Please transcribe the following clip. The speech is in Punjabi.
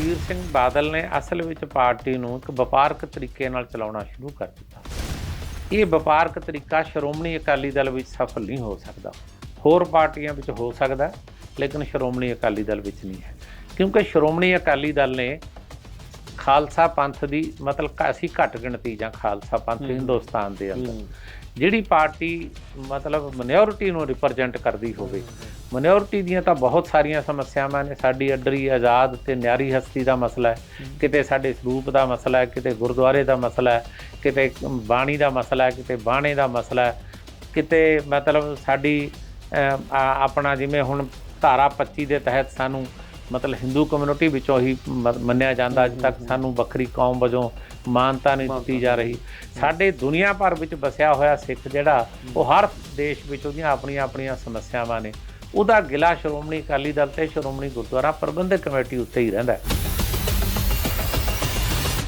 ਸੁਖਬੀਰ ਸਿੰਘ ਬਾਦਲ ਨੇ ਅਸਲ ਵਿੱਚ ਪਾਰਟੀ ਨੂੰ ਇੱਕ ਵਪਾਰਕ ਤਰੀਕੇ ਨਾਲ ਚਲਾਉਣਾ ਸ਼ੁਰੂ ਕਰ ਦਿੱਤਾ। ਇਹ ਵਪਾਰਕ ਤਰੀਕਾ ਸ਼੍ਰੋਮਣੀ ਅਕਾਲੀ ਦਲ ਵਿੱਚ ਸਫਲ ਨਹੀਂ ਹੋ ਸਕਦਾ। ਹੋਰ ਪਾਰਟੀਆਂ ਵਿੱਚ ਹੋ ਸਕਦਾ ਲੇਕਿਨ ਸ਼੍ਰੋਮਣੀ ਅਕਾਲੀ ਦਲ ਵਿੱਚ ਨਹੀਂ ਹੈ। ਕਿਉਂਕਿ ਸ਼੍ਰੋਮਣੀ ਅਕਾਲੀ ਦਲ ਨੇ ਖਾਲਸਾ ਪੰਥ ਦੀ ਮਤਲਬ ਅਸੀਂ ਘੱਟ ਗਿਣਤੀ ਜਾਂ ਖਾਲਸਾ ਪੰਥ ਹਿੰਦੁਸਤਾਨ ਦੇ ਅੰਦਰ ਜਿਹੜੀ ਪਾਰਟੀ ਮਤਲਬ ਮਿਨੋਰਿਟੀ ਨੂੰ ਰਿਪਰੈਜ਼ੈਂਟ ਕਰਦੀ ਹੋਵੇ ਮਿਨੋਰਿਟੀ ਦੀਆਂ ਤਾਂ ਬਹੁਤ ਸਾਰੀਆਂ ਸਮੱਸਿਆਵਾਂ ਨੇ। ਸਾਡੀ ਅੱਡਰੀ ਆਜ਼ਾਦ ਤੇ ਨਿਆਰੀ ਹਸਤੀ ਦਾ ਮਸਲਾ ਹੈ। ਕਿਤੇ ਸਾਡੇ ਸਰੂਪ ਦਾ ਮਸਲਾ ਹੈ ਕਿਤੇ ਗੁਰਦੁਆਰੇ ਦਾ ਮਸਲਾ ਹੈ ਕਿਤੇ ਬਾਣੀ ਦਾ ਮਸਲਾ ਹੈ ਕਿਤੇ ਬਾਣੇ ਦਾ ਮਸਲਾ ਹੈ। ਕਿਤੇ ਮਤਲਬ ਸਾਡੀ ਆਪਣਾ ਜਿਵੇਂ ਹੁਣ ਧਾਰਾ 25 ਦੇ ਤਹਿਤ ਸਾਨੂੰ ਮਤਲਬ ਹਿੰਦੂ ਕਮਿਊਨਿਟੀ ਵਿੱਚੋਂ ਹੀ ਮੰਨਿਆ ਜਾਂਦਾ। ਅੱਜ ਤੱਕ ਸਾਨੂੰ ਵੱਖਰੀ ਕੌਮ ਵਜੋਂ ਮਾਨਤਾ ਨਹੀਂ ਦਿੱਤੀ ਜਾ ਰਹੀ। ਸਾਡੇ ਦੁਨੀਆ ਭਰ ਵਿੱਚ ਵਸਿਆ ਹੋਇਆ ਸਿੱਖ ਜਿਹੜਾ ਉਹ ਹਰ ਦੇਸ਼ ਵਿੱਚ ਉਹਦੀਆਂ ਆਪਣੀਆਂ ਆਪਣੀਆਂ ਸਮੱਸਿਆਵਾਂ ਨੇ। ਉਹਦਾ ਗਿਲਾ ਸ਼੍ਰੋਮਣੀ ਅਕਾਲੀ ਦਲ ਤੇ ਸ਼੍ਰੋਮਣੀ ਗੁਰਦੁਆਰਾ ਪ੍ਰਬੰਧਕ ਕਮੇਟੀ ਉੱਤੇ ਹੀ ਰਹਿੰਦਾ ਹੈ।